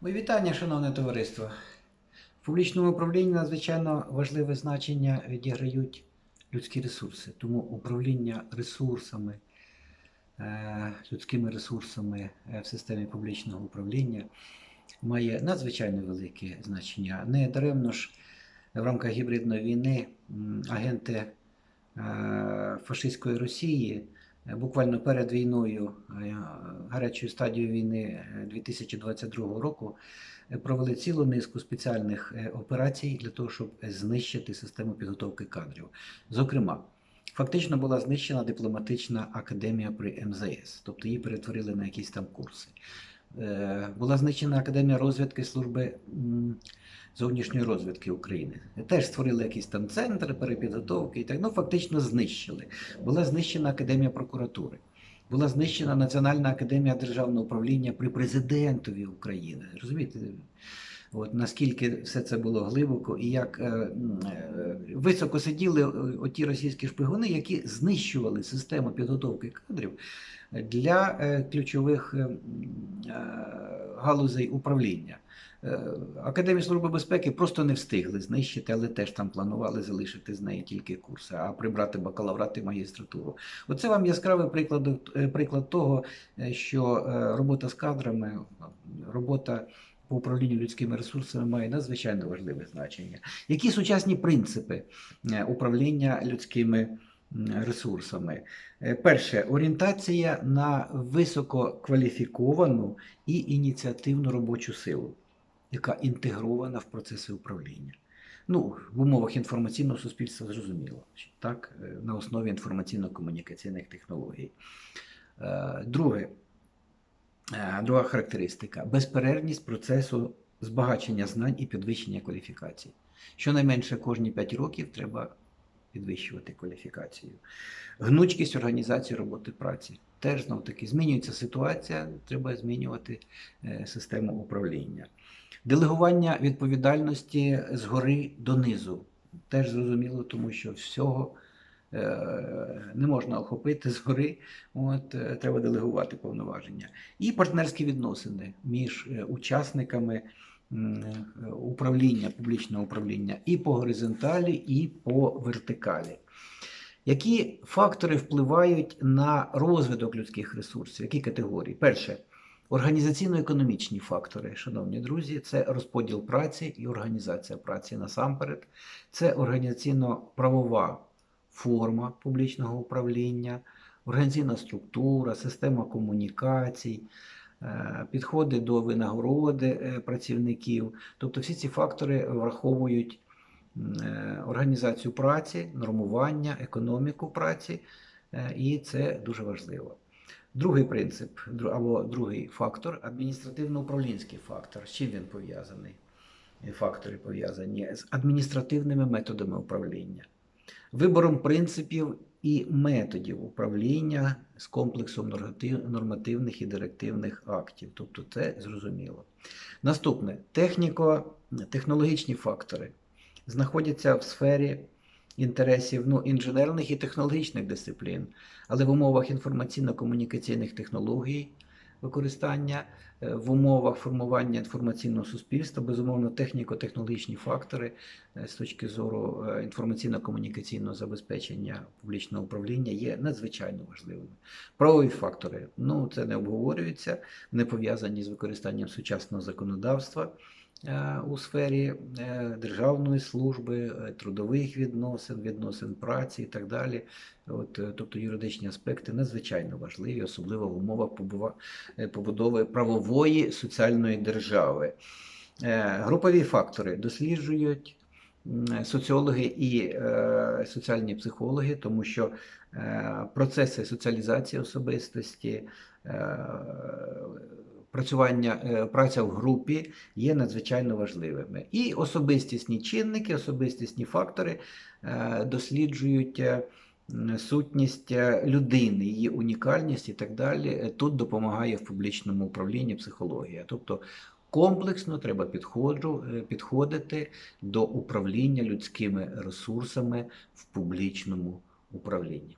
Мої вітання, шановне товариство. В публічному управлінні надзвичайно важливе значення відіграють людські ресурси. Тому управління ресурсами, е, людськими ресурсами е, в системі публічного управління має надзвичайно велике значення. Не даремно ж в рамках гібридної війни агенти е, фашистської Росії буквально перед війною, гарячою стадією війни е, 2022 року, е, провели цілу низку спеціальних е, операцій для того, щоб знищити систему підготовки кадрів. Зокрема, фактично була знищена дипломатична академія при МЗС, тобто її перетворили на якісь там курси. Е, Була знищена академія розвідки служби зовнішньої розвідки України. Теж створили якийсь там центр перепідготовки і так. Ну, фактично знищили. Була знищена академія прокуратури. Була знищена Національна академія державного управління при президентові України. Розумієте? От наскільки все це було глибоко, і як е, е, високо сиділи е, оті російські шпигуни, які знищували систему підготовки кадрів для е, ключових е, е, галузей управління. Е, Академію служби безпеки просто не встигли знищити, але теж там планували залишити з неї тільки курси, а прибрати бакалаврат і магістратуру. Оце вам яскравий приклад, е, приклад того, е, що робота з кадрами, робота по управлінню людськими ресурсами має надзвичайно важливе значення. Які сучасні принципи управління людськими м, ресурсами? Е, Перше, орієнтація на висококваліфіковану і ініціативну робочу силу, яка інтегрована в процеси управління. Ну, в умовах інформаційного суспільства зрозуміло, що так, е, на основі інформаційно-комунікаційних технологій. Е, Друге, друга характеристика безперервність процесу збагачення знань і підвищення кваліфікації. Щонайменше кожні 5 років треба підвищувати кваліфікацію. Гнучкість організації роботи праці. Теж знов таки змінюється ситуація, треба змінювати е, систему управління. Делегування відповідальності згори донизу. Теж зрозуміло, тому що всього е, не можна охопити згори, от, е, треба делегувати повноваження. І партнерські відносини між учасниками управління, публічного управління і по горизонталі, і по вертикалі. Які фактори впливають на розвиток людських ресурсів? Які категорії? Перше, організаційно-економічні фактори, шановні друзі, це розподіл праці і організація праці насамперед, це організаційно-правова форма публічного управління, організаційна структура, система комунікацій, підходи до винагороди е, працівників. Тобто всі ці фактори враховують е, організацію праці, нормування, економіку праці, е, і це дуже важливо. Другий принцип або другий фактор адміністративно-управлінський фактор. З чим він пов'язаний? Е, Фактори пов'язані з адміністративними методами управління, вибором принципів і методів управління з комплексом нормативних і директивних актів. Тобто це зрозуміло. Наступне техніко-технологічні фактори знаходяться в сфері інтересів ну, інженерних і технологічних дисциплін, але в умовах інформаційно-комунікаційних технологій використання, е, в умовах формування інформаційного суспільства, безумовно, техніко-технологічні фактори е, з точки зору е, інформаційно-комунікаційного забезпечення публічного управління є надзвичайно важливими. Правові фактори, ну це не обговорюється, не пов'язані з використанням сучасного законодавства у сфері е, державної служби, е, трудових відносин, відносин праці і так далі. От, е, тобто юридичні аспекти надзвичайно важливі, особливо в умовах е, побудови правової соціальної держави. Е, Групові фактори досліджують соціологи і е, соціальні психологи, тому що е, процеси соціалізації особистості, е, працювання, е, праця в групі є надзвичайно важливими. І особистісні чинники, особистісні фактори е, досліджують. е, Сутність людини, її унікальність і так далі. Тут допомагає в публічному управлінні психологія. Тобто комплексно треба підходжу, підходити до управління людськими ресурсами в публічному управлінні.